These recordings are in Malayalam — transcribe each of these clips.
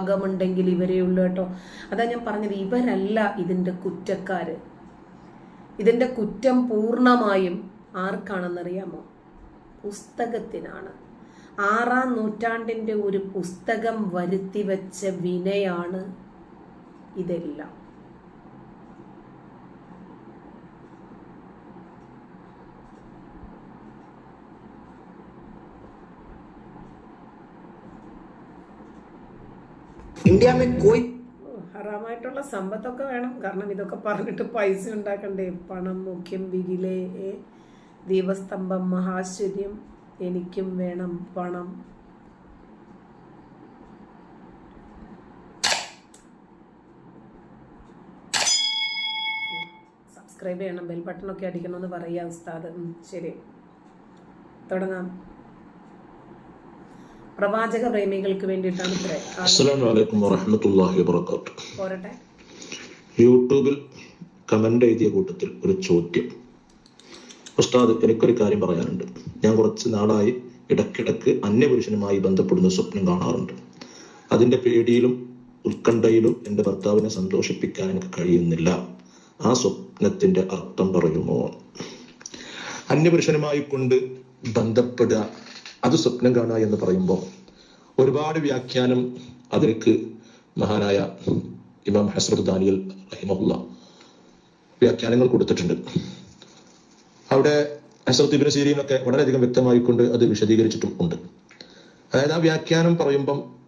ഭാഗമുണ്ടെങ്കിൽ ഇവരേ ഉള്ളൂ കേട്ടോ. അതാ ഞാൻ പറഞ്ഞത് ഇവരല്ല ഇതിന്റെ കുറ്റക്കാര്. ഇതിന്റെ കുറ്റം പൂർണമായും ആർക്കാണെന്നറിയാമോ? പുസ്തകത്തിനാണ്. ആറാം നൂറ്റാണ്ടിന്റെ ഒരു പുസ്തകം വരുത്തി വെച്ച വിനയാണ് ഇതെല്ലാം. ഇന്ത്യ കോയി ഹറാമായിട്ടുള്ള സമ്പത്തൊക്കെ വേണം. കാരണം ഇതൊക്കെ പറഞ്ഞിട്ട് പൈസ ഉണ്ടാക്കണ്ടേ? പണം മുഖ്യം വിരിലെ ദീപസ്തംഭം മഹാശ്ചര്യം എനിക്കും വേണം പണം. സബ്സ്ക്രൈബ് ചെയ്യണം. ബെൽ ബട്ടൺ ഒക്കെ അടിക്കണമെന്ന് പറയുക ഉസ്താദ് ശരി. തുടങ്ങാം. പ്രവാചക പ്രേമികൾക്ക് വേണ്ടിയിട്ടാണ് പോരട്ടെ. യൂട്യൂബിൽ കമന്റ് എഴുതിയ കൂട്ടത്തിൽ ഒരു ചോദ്യം. ഉസ്താദ് എനിക്കൊരു കാര്യം പറയാനുണ്ട്. ഞാൻ കുറച്ച് നാളായി ഇടക്കിടക്ക് അന്യപുരുഷനുമായി ബന്ധപ്പെടുന്ന സ്വപ്നം കാണാറുണ്ട്. അതിന്റെ പേടിയിലും ഉത്കണ്ഠയിലും എന്റെ ഭർത്താവിനെ സന്തോഷിപ്പിക്കാൻ എനിക്ക് കഴിയുന്നില്ല. ആ സ്വപ്നത്തിന്റെ അർത്ഥം പറയുമോ? അന്യപുരുഷനുമായി കൊണ്ട് ബന്ധപ്പെടുക അത് സ്വപ്നം കാണുക എന്ന് പറയുമ്പോൾ ഒരുപാട് വ്യാഖ്യാനം അതിലേക്ക് മഹാനായ ഇമാം ഹസ്രത് ദാനിയൽ റഹിമുള്ള വ്യാഖ്യാനങ്ങൾ കൊടുത്തിട്ടുണ്ട്. അവിടെ ഹസ്രത്ത് ഇബിന് സീരീനൊക്കെ വളരെയധികം വ്യക്തമായിക്കൊണ്ട് അത് വിശദീകരിച്ചിട്ടും ഉണ്ട്. അതായത് ആ വ്യാഖ്യാനം പറയുമ്പം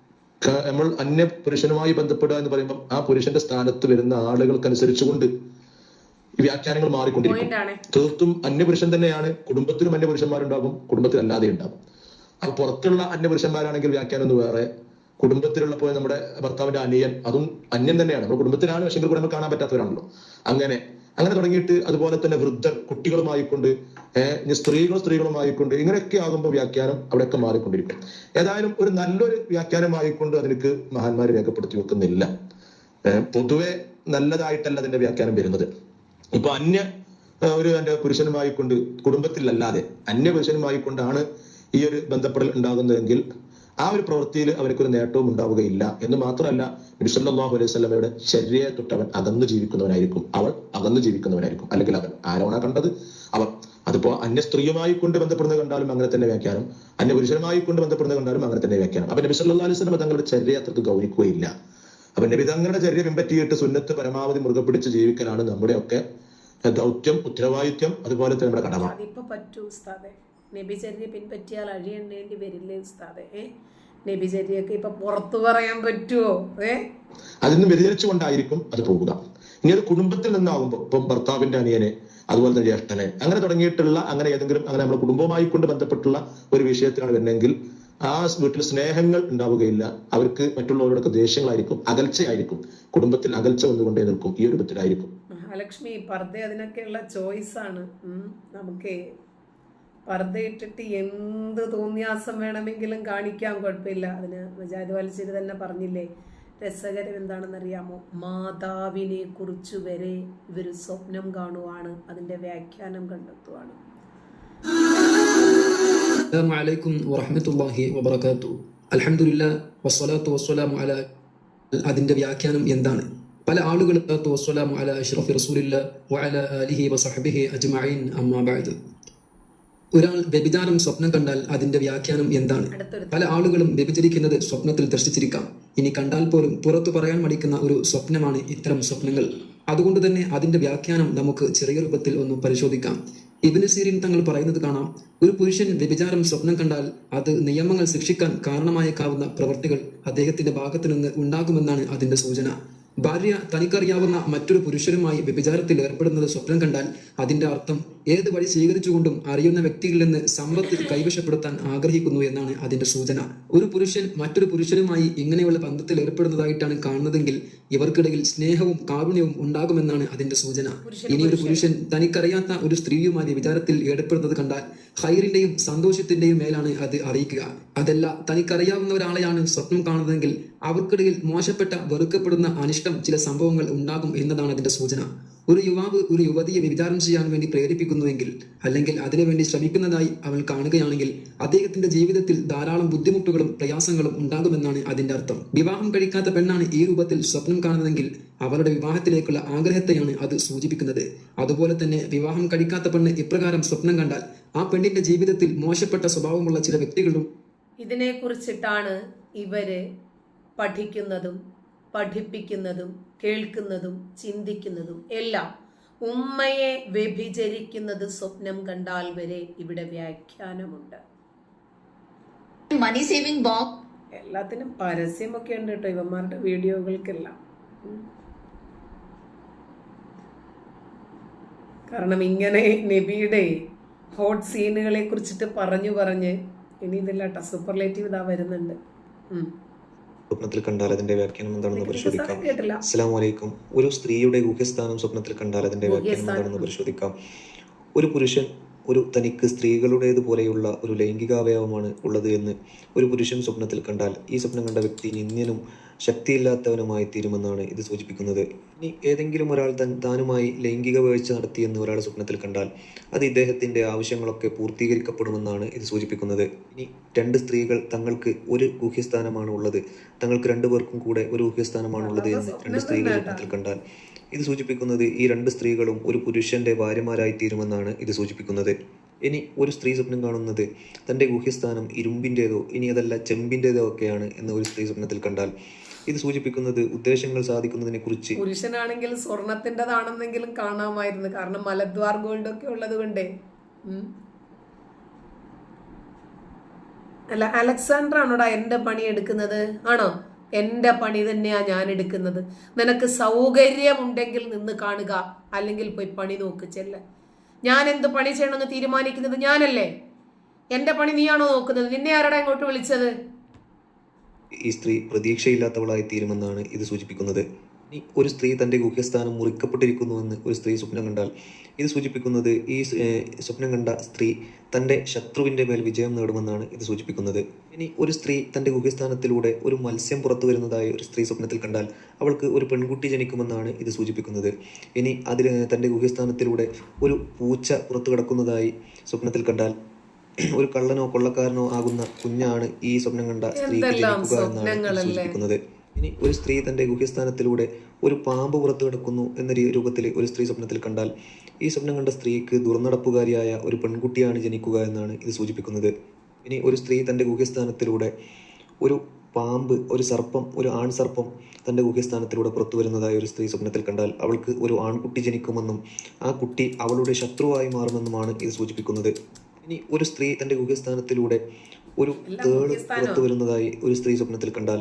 നമ്മൾ അന്യ പുരുഷനുമായി ബന്ധപ്പെടുക എന്ന് പറയുമ്പം ആ പുരുഷന്റെ സ്ഥാനത്ത് വരുന്ന ആളുകൾക്കനുസരിച്ചുകൊണ്ട് ഈ വ്യാഖ്യാനങ്ങൾ മാറിക്കൊണ്ടിരിക്കും. തീർത്തും അന്യപുരുഷൻ തന്നെയാണ് കുടുംബത്തിലും അന്യപുരുഷന്മാരുണ്ടാകും കുടുംബത്തിൽ അല്ലാതെ ഉണ്ടാകും അപ്പൊ പുറത്തുള്ള അന്യപുരുഷന്മാരാണെങ്കിൽ വ്യാഖ്യാനം ഒന്ന് വേറെ. കുടുംബത്തിലുള്ളപ്പോൾ നമ്മുടെ ഭർത്താവിന്റെ അനിയൻ അതും അന്യൻ തന്നെയാണ്. നമ്മുടെ കുടുംബത്തിലാണ് പക്ഷെങ്കിൽ കൂടെ നമ്മൾ കാണാൻ പറ്റാത്തവരാണല്ലോ. അങ്ങനെ അങ്ങനെ തുടങ്ങിയിട്ട് അതുപോലെ തന്നെ വൃദ്ധർ കുട്ടികളുമായിക്കൊണ്ട് ഏഹ് സ്ത്രീകൾ സ്ത്രീകളുമായിക്കൊണ്ട് ഇങ്ങനെയൊക്കെ ആകുമ്പോൾ വ്യാഖ്യാനം അവിടെയൊക്കെ മാറിക്കൊണ്ടിരിക്കും. ഏതായാലും ഒരു നല്ലൊരു വ്യാഖ്യാനമായിക്കൊണ്ട് അതിലേക്ക് മഹാന്മാർ രേഖപ്പെടുത്തി വെക്കുന്നില്ല. പൊതുവെ നല്ലതായിട്ടല്ല അതിന്റെ വ്യാഖ്യാനം വരുന്നത്. ഇപ്പൊ അന്യ ഒരു എന്റെ പുരുഷനുമായി കൊണ്ട് കുടുംബത്തിലല്ലാതെ അന്യ പുരുഷനുമായി കൊണ്ടാണ് ഈ ഒരു ബന്ധപ്പെടൽ ഉണ്ടാകുന്നതെങ്കിൽ ആ ഒരു പ്രവൃത്തിയിൽ അവർക്കൊരു നേട്ടവും ഉണ്ടാവുകയില്ല. എന്ന് മാത്രമല്ല നബിസല്ലാഹു അലൈഹി സ്വലമയുടെ ശരീരയെ തൊട്ട് അവൻ അകന്നു ജീവിക്കുന്നവനായിരിക്കും. അവൾ അകന്നു ജീവിക്കുന്നവനായിരിക്കും. അല്ലെങ്കിൽ അവൻ ആരോണ കണ്ടത്? അവർ അതിപ്പോ അന്യ സ്ത്രീയുമായി കൊണ്ട് ബന്ധപ്പെടുന്നത് കണ്ടാലും അങ്ങനെ തന്നെ വ്യാഖ്യാനം. അന്യ പുരുഷനുമായി കൊണ്ട് ബന്ധപ്പെടുന്നത് കണ്ടാലും അങ്ങനെ തന്നെ വ്യാഖ്യാനം. അപ്പൊ നബി സല്ലാ അലൈഹി സ്വലമ തങ്ങളുടെ ചര്യ അത്രയ്ക്ക് ഗൗനിക്കുകയില്ല. അപ്പൊ നബി തങ്ങളുടെ ചര്യ പിൻപറ്റിയിട്ട് സുന്നത്ത് പരമാവധി മുറുകെ പിടിച്ച് ജീവിക്കലാണ് നമ്മുടെയൊക്കെ ദൗത്യം ഉത്തരവാദിത്യം അതുപോലെ തന്നെ നമ്മുടെ കടമ. നബിചര്യ പിൻപറ്റിയാൽ അഴിയണ്ടേണ്ടി വരില്ലേ ഉസ്താദെ? ഏ? നബിചര്യക്ക് ഇപ്പൊ പുറത്തു പറയാൻ പറ്റുമോ ഏ? അതിൽ നിന്ന് വ്യതിചരിച്ചുകൊണ്ടായിരിക്കും അത് പോകുക. ഇനി അത് കുടുംബത്തിൽ നിന്നാവുമ്പോ ഇപ്പം ഭർത്താവിന്റെ അനിയനെ അതുപോലെ തന്നെ ജ്യേഷ്ഠനെ അങ്ങനെ തുടങ്ങിയിട്ടുള്ള അങ്ങനെ ഏതെങ്കിലും അങ്ങനെ നമ്മുടെ കുടുംബവുമായി കൊണ്ട് ബന്ധപ്പെട്ടുള്ള ഒരു വിഷയത്തിലാണ് വരുന്നതെങ്കിൽ ആ വീട്ടിൽ സ്നേഹങ്ങൾ ഉണ്ടാവുകയില്ല. അവർക്ക് മറ്റുള്ളവരോടൊക്കെ ദേഷ്യങ്ങളായിരിക്കും അകൽച്ചയായിരിക്കും. കുടുംബത്തിൽ അകൽച്ച വന്നുകൊണ്ടേ നിൽക്കും. ഈ ഒരു വിധത്തിലായിരിക്കും മഹാലക്ഷ്മി പർദ്ദ അതിനൊക്കെയുള്ള ചോയ്സ് ആണ്. നമുക്ക് പർദ്ദ ഇട്ടിട്ട് എന്ത് തോന്നിയാസം വേണമെങ്കിലും കാണിക്കാൻ കുഴപ്പമില്ല അതിന് മജാദ് വലിച്ചിരി തന്നെ പറഞ്ഞില്ലേ രസകരം എന്താണെന്നറിയാമോ മാതാവിനെ കുറിച്ച് വരെ ഇവർ സ്വപ്നം കാണുവാണ് അതിന്റെ വ്യാഖ്യാനം കണ്ടെത്തുവാണ് السلام عليكم ورحمة الله وبركاته الحمد لله والصلاة والسلام على അതിന്റെ വ്യാഖ്യാനം എന്താണ് പല ആളുകൾ വസ്സലാമു അല അഷ്റഫി റസൂലില്ല വഅല ആലിഹി വസഹബിഹി അജ്മഈൻ അമ്മാ ബഅദ് ഒരാൾ വ്യഭിചാരം സ്വപ്നം കണ്ടാൽ അതിന്റെ വ്യാഖ്യാനം എന്താണ്? പല ആളുകളും വ്യഭിചരിക്കുന്നത് സ്വപ്നത്തിൽ ദർശിച്ചിരിക്കാം. ഇനി കണ്ടാൽ പോലും പുറത്തു പറയാൻ മടിക്കുന്ന ഒരു സ്വപ്നമാണ് ഇത്തരം സ്വപ്നങ്ങൾ. അതുകൊണ്ട് തന്നെ അതിന്റെ വ്യാഖ്യാനം നമുക്ക് ചെറിയ രൂപത്തിൽ ഒന്ന് പരിശോധിക്കാം. ഇബിന് സീരിൻ തങ്ങൾ പറയുന്നത് കാണാം ഒരു പുരുഷൻ വ്യഭിചാരം സ്വപ്നം കണ്ടാൽ അത് നിയമങ്ങൾ ശിക്ഷിക്കാൻ കാരണമായേക്കാവുന്ന പ്രവൃത്തികൾ അദ്ദേഹത്തിന്റെ ഭാഗത്തു നിന്ന് ഉണ്ടാകുമെന്നാണ് അതിന്റെ സൂചന. ഭാര്യ തനിക്കറിയാവുന്ന മറ്റൊരു പുരുഷനുമായി വ്യഭിചാരത്തിൽ ഏർപ്പെടുന്നത് സ്വപ്നം കണ്ടാൽ അതിന്റെ അർത്ഥം ഏത് വഴി സ്വീകരിച്ചുകൊണ്ടും അറിയുന്ന വ്യക്തിയിൽ നിന്ന് സമ്പത്ത് കൈവശപ്പെടുത്താൻ ആഗ്രഹിക്കുന്നു എന്നാണ് അതിന്റെ സൂചന. ഒരു പുരുഷൻ മറ്റൊരു പുരുഷനുമായി ഇങ്ങനെയുള്ള ബന്ധത്തിൽ ഏർപ്പെടുന്നതായിട്ടാണ് കാണുന്നതെങ്കിൽ ഇവർക്കിടയിൽ സ്നേഹവും കാരുണ്യവും ഉണ്ടാകുമെന്നാണ് അതിന്റെ സൂചന. ഇനി ഒരു പുരുഷൻ തനിക്കറിയാത്ത ഒരു സ്ത്രീയുമായി വിചാരത്തിൽ ഏർപ്പെടുന്നത് കണ്ടാൽ ഹൈറിന്റെയും സന്തോഷത്തിന്റെയും മേലാണ് അത് അറിയിക്കുക. അതല്ല തനിക്കറിയാവുന്ന ഒരാളെയാണ് സ്വപ്നം കാണുന്നതെങ്കിൽ അവർക്കിടയിൽ മോശപ്പെട്ട വെറുക്കപ്പെടുന്ന അനിഷ്ടം ചില സംഭവങ്ങൾ ഉണ്ടാകും എന്നതാണ് അതിന്റെ സൂചന. ഒരു യുവാവ് ഒരു യുവതിയെ വ്യഭിചാരം ചെയ്യാൻ വേണ്ടി പ്രേരിപ്പിക്കുന്നുവെങ്കിൽ അല്ലെങ്കിൽ അതിനുവേണ്ടി ശ്രമിക്കുന്നതായി അവൻ കാണുകയാണെങ്കിൽ അദ്ദേഹത്തിന്റെ ജീവിതത്തിൽ ധാരാളം ബുദ്ധിമുട്ടുകളും പ്രയാസങ്ങളും ഉണ്ടാകുമെന്നാണ് അതിന്റെ അർത്ഥം. വിവാഹം കഴിക്കാത്ത പെണ്ണാണ് ഈ രൂപത്തിൽ സ്വപ്നം കാണുന്നതെങ്കിൽ അവളുടെ വിവാഹത്തിലേക്കുള്ള ആഗ്രഹത്തെയാണ് അത് സൂചിപ്പിക്കുന്നത്. അതുപോലെ തന്നെ വിവാഹം കഴിക്കാത്ത പെണ്ണ് ഇപ്രകാരം സ്വപ്നം കണ്ടാൽ ആ പെണ്ണിന്റെ ജീവിതത്തിൽ മോശപ്പെട്ട സ്വഭാവമുള്ള ചില വ്യക്തികളും ഇതിനെക്കുറിച്ചിട്ടാണ് ഇവർ പഠിക്കുന്നതും പഠിപ്പിക്കുന്നതും കേൾക്കുന്നതും ചിന്തിക്കുന്നതും എല്ലാം ഉമ്മയെ വ്യഭിചരിക്കുന്നത് സ്വപ്നം കണ്ടാൽ വരെ ഇവിടെ വ്യാഖ്യാനമുണ്ട്. Money saving box. എല്ലാത്തിനും പരസ്യമൊക്കെ ഉണ്ട് കേട്ടോ ഇവന്മാരുടെ വീഡിയോകൾക്കെല്ലാം. കാരണം ഇങ്ങനെ നബിയുടെ ഹോട്ട് സീനുകളെ കുറിച്ചിട്ട് പറഞ്ഞു പറഞ്ഞ് ഇനി ഇതില്ലാട്ടോ സൂപ്പർലേറ്റീവ് ഇതാ വരുന്നുണ്ട്. ഉം. സ്വപ്നത്തിൽ കണ്ടാൽ അതിന്റെ വ്യാഖ്യാനം എന്താണെന്ന് പരിശോധിക്കാം. അസ്സാം വലൈക്കും ഒരു സ്ത്രീയുടെ ഗുഹ്യസ്ഥാനം സ്വപ്നത്തിൽ കണ്ടാൽ അതിന്റെ വ്യാഖ്യാനം എന്താണെന്ന് പരിശോധിക്കാം. ഒരു പുരുഷൻ ഒരു തനിക്ക് സ്ത്രീകളുടേതുപോലെയുള്ള ഒരു ലൈംഗികാവയവമാണ് ഉള്ളത് എന്ന് ഒരു പുരുഷൻ സ്വപ്നത്തിൽ കണ്ടാൽ ഈ സ്വപ്നം കണ്ട വ്യക്തി നിന്ദ്യനും ശക്തിയില്ലാത്തവനുമായി തീരുമെന്നാണ് ഇത് സൂചിപ്പിക്കുന്നത്. ഇനി ഏതെങ്കിലും ഒരാൾ തൻ താനുമായി ലൈംഗിക വീഴ്ച നടത്തിയെന്ന് ഒരാൾ സ്വപ്നത്തിൽ കണ്ടാൽ അത് ഇദ്ദേഹത്തിന്റെ ആവശ്യങ്ങളൊക്കെ പൂർത്തീകരിക്കപ്പെടുമെന്നാണ് ഇത് സൂചിപ്പിക്കുന്നത്. ഇനി രണ്ട് സ്ത്രീകൾ തങ്ങൾക്ക് ഒരു ഗുഹ്യസ്ഥാനമാണ് ഉള്ളത്. തങ്ങൾക്ക് രണ്ടുപേർക്കും കൂടെ ഒരു ഗുഹ്യസ്ഥാനമാണ് ഉള്ളത് എന്ന് രണ്ട് സ്ത്രീകൾ സ്വപ്നത്തിൽ കണ്ടാൽ. ഇത് സൂചിപ്പിക്കുന്നത് ഈ രണ്ട് സ്ത്രീകളും ഒരു പുരുഷന്റെ ഭാര്യമാരായി തീരുമെന്നാണ് ഇത് സൂചിപ്പിക്കുന്നത്. ഇനി ഒരു സ്ത്രീ സ്വപ്നം കാണുന്നത് തന്റെ ഗുഹ്യസ്ഥാനം ഇരുമ്പിന്റേതോ ഇനി അതല്ല ചെമ്പിന്റേതോ ഒക്കെയാണ് എന്ന് ഒരു സ്ത്രീ സ്വപ്നത്തിൽ കണ്ടാൽ. ഇത് സൂചിപ്പിക്കുന്നത് ഉദ്ദേശങ്ങൾ സാധിക്കുന്നതിനെ കുറിച്ച്. പുരുഷനാണെങ്കിൽ സ്വർണത്തിന്റെതാണെന്നെങ്കിലും കാണാമായിരുന്നു. കാരണം മലദ്വാർ ഗോൾഡ് ഒക്കെ ഉള്ളത് കൊണ്ടേ. അല്ല അലക്സാണ്ടർ ആണോടാ എന്റെ പണി എടുക്കുന്നത്? ആണോ? എന്റെ പണി തന്നെയാ ഞാൻ എടുക്കുന്നത്. നിനക്ക് സൗകര്യമുണ്ടെങ്കിൽ നിന്ന് കാണുക. അല്ലെങ്കിൽ പോയി പണി നോക്ക് ചെല്ല. ഞാൻ എന്ത് പണി ചെയ്യണമെന്ന് തീരുമാനിക്കുന്നത് ഞാനല്ലേ? എന്റെ പണി നീയാണോ നോക്കുന്നത്? നിന്നെ ആരാടാ ഇങ്ങോട്ട് വിളിച്ചത്? ഈ സ്ത്രീ പ്രതീക്ഷയില്ലാത്തവളായി തീരുമെന്നാണ് ഇത് സൂചിപ്പിക്കുന്നത്. ഒരു സ്ത്രീ തന്റെ ഗുഹ്യസ്ഥാനം മുറിക്കപ്പെട്ടിരിക്കുന്നുവെന്ന് ഒരു സ്ത്രീ സ്വപ്നം കണ്ടാൽ ഇത് സൂചിപ്പിക്കുന്നത് ഈ സ്വപ്നം കണ്ട സ്ത്രീ തന്റെ ശത്രുവിന്റെ മേൽ വിജയം നേടുമെന്നാണ് ഇത് സൂചിപ്പിക്കുന്നത്. ഇനി ഒരു സ്ത്രീ തന്റെ ഗുഹ്യസ്ഥാനത്തിലൂടെ ഒരു മത്സ്യം പുറത്തു വരുന്നതായി ഒരു സ്ത്രീ സ്വപ്നത്തിൽ കണ്ടാൽ അവൾക്ക് ഒരു പെൺകുട്ടി ജനിക്കുമെന്നാണ് ഇത് സൂചിപ്പിക്കുന്നത്. ഇനി അതിൽ തന്റെ ഗുഹ്യസ്ഥാനത്തിലൂടെ ഒരു പൂച്ച പുറത്തു കിടക്കുന്നതായി സ്വപ്നത്തിൽ കണ്ടാൽ ഒരു കള്ളനോ കൊള്ളക്കാരനോ ആകുന്ന കുഞ്ഞാണ് ഈ സ്വപ്നം കണ്ട സ്ത്രീക്ക് ജനിക്കുക എന്നാണ് സൂചിപ്പിക്കുന്നത്. ഇനി ഒരു സ്ത്രീ തന്റെ ഗുഹ്യസ്ഥാനത്തിലൂടെ ഒരു പാമ്പ് പുറത്തു കിടക്കുന്നു എന്ന രൂപത്തിൽ ഒരു സ്ത്രീ സ്വപ്നത്തിൽ കണ്ടാൽ ഈ സ്വപ്നം കണ്ട സ്ത്രീക്ക് ദുർനടപ്പുകാരിയായ ഒരു പെൺകുട്ടിയാണ് ജനിക്കുക എന്നാണ് ഇത് സൂചിപ്പിക്കുന്നത്. ഇനി ഒരു സ്ത്രീ തന്റെ ഗുഹ്യസ്ഥാനത്തിലൂടെ ഒരു പാമ്പ് ഒരു സർപ്പം ഒരു ആൺ സർപ്പം തന്റെ ഗുഹ്യസ്ഥാനത്തിലൂടെ പുറത്തു വരുന്നതായ ഒരു സ്ത്രീ സ്വപ്നത്തിൽ കണ്ടാൽ അവൾക്ക് ഒരു ആൺകുട്ടി ജനിക്കുമെന്നും ആ കുട്ടി അവളുടെ ശത്രുവായി മാറുമെന്നുമാണ് ഇത് സൂചിപ്പിക്കുന്നത്. ഇനി ഒരു സ്ത്രീ തന്റെ ഗുഹ്യസ്ഥാനത്തിലൂടെ ഒരു തേൾ പുറത്തു വരുന്നതായി ഒരു സ്ത്രീ സ്വപ്നത്തിൽ കണ്ടാൽ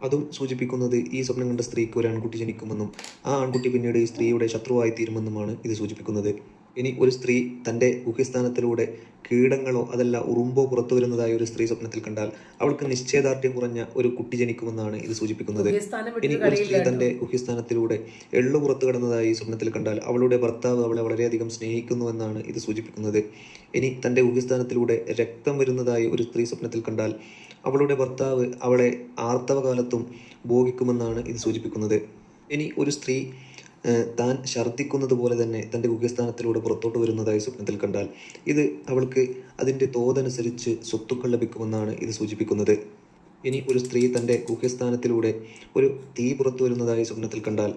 അതും സൂചിപ്പിക്കുന്നത് ഈ സ്വപ്നം കണ്ട സ്ത്രീക്ക് ഒരു ആൺകുട്ടി ജനിക്കുമെന്നും ആ ആൺകുട്ടി പിന്നീട് ഈ സ്ത്രീയുടെ ശത്രുവായി തീരുമെന്നുമാണ് ഇത് സൂചിപ്പിക്കുന്നത്. ഇനി ഒരു സ്ത്രീ തന്റെ ഗുഹ്യസ്ഥാനത്തിലൂടെ കീടങ്ങളോ അതല്ല ഉറുമ്പോ പുറത്തു വരുന്നതായി ഒരു സ്ത്രീ സ്വപ്നത്തിൽ കണ്ടാൽ അവൾക്ക് നിശ്ചയദാർഢ്യം കുറഞ്ഞ ഒരു കുട്ടി ജനിക്കുമെന്നാണ് ഇത് സൂചിപ്പിക്കുന്നത്. ഇനി ഒരു സ്ത്രീ തന്റെ ഗുഹ്യസ്ഥാനത്തിലൂടെ എള്ളു പുറത്തു കടന്നതായി സ്വപ്നത്തിൽ കണ്ടാൽ അവളുടെ ഭർത്താവ് അവളെ വളരെയധികം സ്നേഹിക്കുന്നുവെന്നാണ് ഇത് സൂചിപ്പിക്കുന്നത്. ഇനി തന്റെ ഗുഹ്യസ്ഥാനത്തിലൂടെ രക്തം വരുന്നതായി ഒരു സ്ത്രീ സ്വപ്നത്തിൽ കണ്ടാൽ അവളുടെ ഭർത്താവ് അവളെ ആർത്തവകാലത്തും ഭോഗിക്കുമെന്നാണ് ഇത് സൂചിപ്പിക്കുന്നത്. ഇനി ഒരു സ്ത്രീ താൻ ഛർദ്ദിക്കുന്നത് പോലെ തന്നെ തന്റെ ഗുഹ്യസ്ഥാനത്തിലൂടെ പുറത്തോട്ട് വരുന്നതായി സ്വപ്നത്തിൽ കണ്ടാൽ ഇത് അവൾക്ക് അതിന്റെ തോതനുസരിച്ച് സ്വത്തുക്കൾ ലഭിക്കുമെന്നാണ് ഇത് സൂചിപ്പിക്കുന്നത്. ഇനി ഒരു സ്ത്രീ തന്റെ ഗുഹ്യസ്ഥാനത്തിലൂടെ ഒരു തീ പുറത്തു വരുന്നതായി സ്വപ്നത്തിൽ കണ്ടാൽ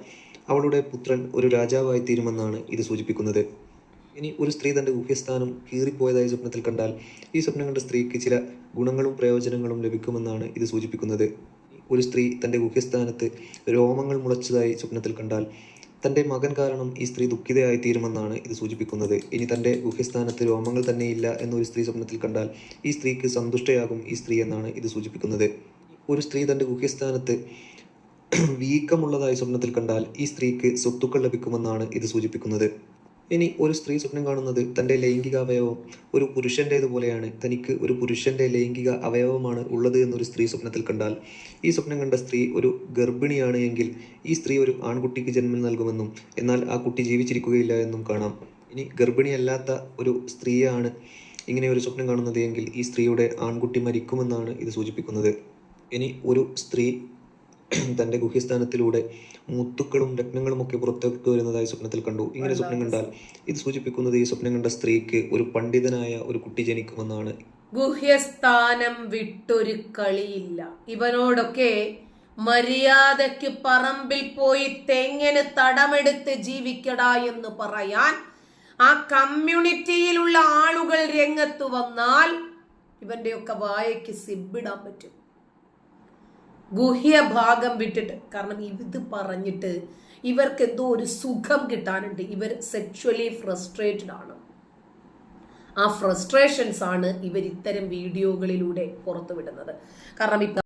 അവളുടെ പുത്രൻ ഒരു രാജാവായി തീരുമെന്നാണ് ഇത് സൂചിപ്പിക്കുന്നത്. ഇനി ഒരു സ്ത്രീ തന്റെ ഗുഹ്യസ്ഥാനം കീറിപ്പോയതായി സ്വപ്നത്തിൽ കണ്ടാൽ ഈ സ്വപ്നം കണ്ട സ്ത്രീക്ക് ചില ഗുണങ്ങളും പ്രയോജനങ്ങളും ലഭിക്കുമെന്നാണ് ഇത് സൂചിപ്പിക്കുന്നത്. ഒരു സ്ത്രീ തന്റെ ഗുഹ്യസ്ഥാനത്ത് രോമങ്ങൾ മുളച്ചതായി സ്വപ്നത്തിൽ കണ്ടാൽ തന്റെ മകൻ കാരണം ഈ സ്ത്രീ ദുഃഖിതയായി തീരുമെന്നാണ് ഇത് സൂചിപ്പിക്കുന്നത്. ഇനി തന്റെ ഗുഹ്യസ്ഥാനത്ത് രോമങ്ങൾ തന്നെയില്ല എന്നൊരു സ്ത്രീ സ്വപ്നത്തിൽ കണ്ടാൽ ഈ സ്ത്രീക്ക് സന്തുഷ്ടയാകും ഈ സ്ത്രീ എന്നാണ് ഇത് സൂചിപ്പിക്കുന്നത്. ഒരു സ്ത്രീ തന്റെ ഗുഹ്യസ്ഥാനത്ത് വീക്കമുള്ളതായി സ്വപ്നത്തിൽ കണ്ടാൽ ഈ സ്ത്രീക്ക് സ്വത്തുക്കൾ ലഭിക്കുമെന്നാണ് ഇത് സൂചിപ്പിക്കുന്നത്. ഇനി ഒരു സ്ത്രീ സ്വപ്നം കാണുന്നത് തന്റെ ലൈംഗിക അവയവം ഒരു പുരുഷന്റേതുപോലെയാണ് തനിക്ക് ഒരു പുരുഷന്റെ ലൈംഗിക അവയവമാണ് ഉള്ളത് എന്നൊരു സ്ത്രീ സ്വപ്നത്തിൽ കണ്ടാൽ. ഈ സ്വപ്നം കണ്ട സ്ത്രീ ഒരു ഗർഭിണിയാണ് എങ്കിൽ ഈ സ്ത്രീ ഒരു ആൺകുട്ടിക്ക് ജന്മം നൽകുമെന്നും എന്നാൽ ആ കുട്ടി ജീവിച്ചിരിക്കുകയില്ല എന്നും കാണാം. ഇനി ഗർഭിണിയല്ലാത്ത ഒരു സ്ത്രീയാണ് ഇങ്ങനെ ഒരു സ്വപ്നം കാണുന്നത് എങ്കിൽ ഈ സ്ത്രീയുടെ ആൺകുട്ടി മരിക്കുമെന്നാണ് ഇത് സൂചിപ്പിക്കുന്നത്. ഇനി ഒരു സ്ത്രീ തന്റെ ഗുഹ്യസ്ഥാനത്തിലൂടെ മുത്തുക്കളും രത്നങ്ങളും ഒക്കെ പുറത്തേക്ക് വരുന്നതായി സ്വപ്നത്തിൽ കണ്ടു. ഇങ്ങനെ സ്വപ്നം കണ്ടാൽ ഇത് സൂചിപ്പിക്കുന്നത് ഈ സ്വപ്നം കണ്ട സ്ത്രീക്ക് ഒരു പണ്ഡിതനായ ഒരു കുട്ടി ജനിക്കുമെന്നാണ്. ഗുഹ്യസ്ഥാനം വിട്ടൊരു കളിയില്ല. ഇവനോടൊക്കെ മര്യാദയ്ക്ക് പറമ്പിൽ പോയി തെങ്ങിന് തടമെടുത്ത് ജീവിക്കടാ എന്ന് പറയാൻ ആ കമ്മ്യൂണിറ്റിയിലുള്ള ആളുകൾ രംഗത്ത് വന്നാൽ ഇവന്റെയൊക്കെ വായയ്ക്ക് സിബിടാൻ പറ്റും. ഗുഹ്യ ഭാഗം വിട്ടിട്ട്. കാരണം ഇത് പറഞ്ഞിട്ട് ഇവർക്ക് എന്തോ ഒരു സുഖം കിട്ടാനുണ്ട്. ഇവർ സെക്ഷുവലി ഫ്രസ്ട്രേറ്റഡ് ആണ്. ആ ഫ്രസ്ട്രേഷൻസ് ആണ് ഇവർ ഇത്തരം വീഡിയോകളിലൂടെ പുറത്തുവിടുന്നത്. കാരണം ഇപ്പം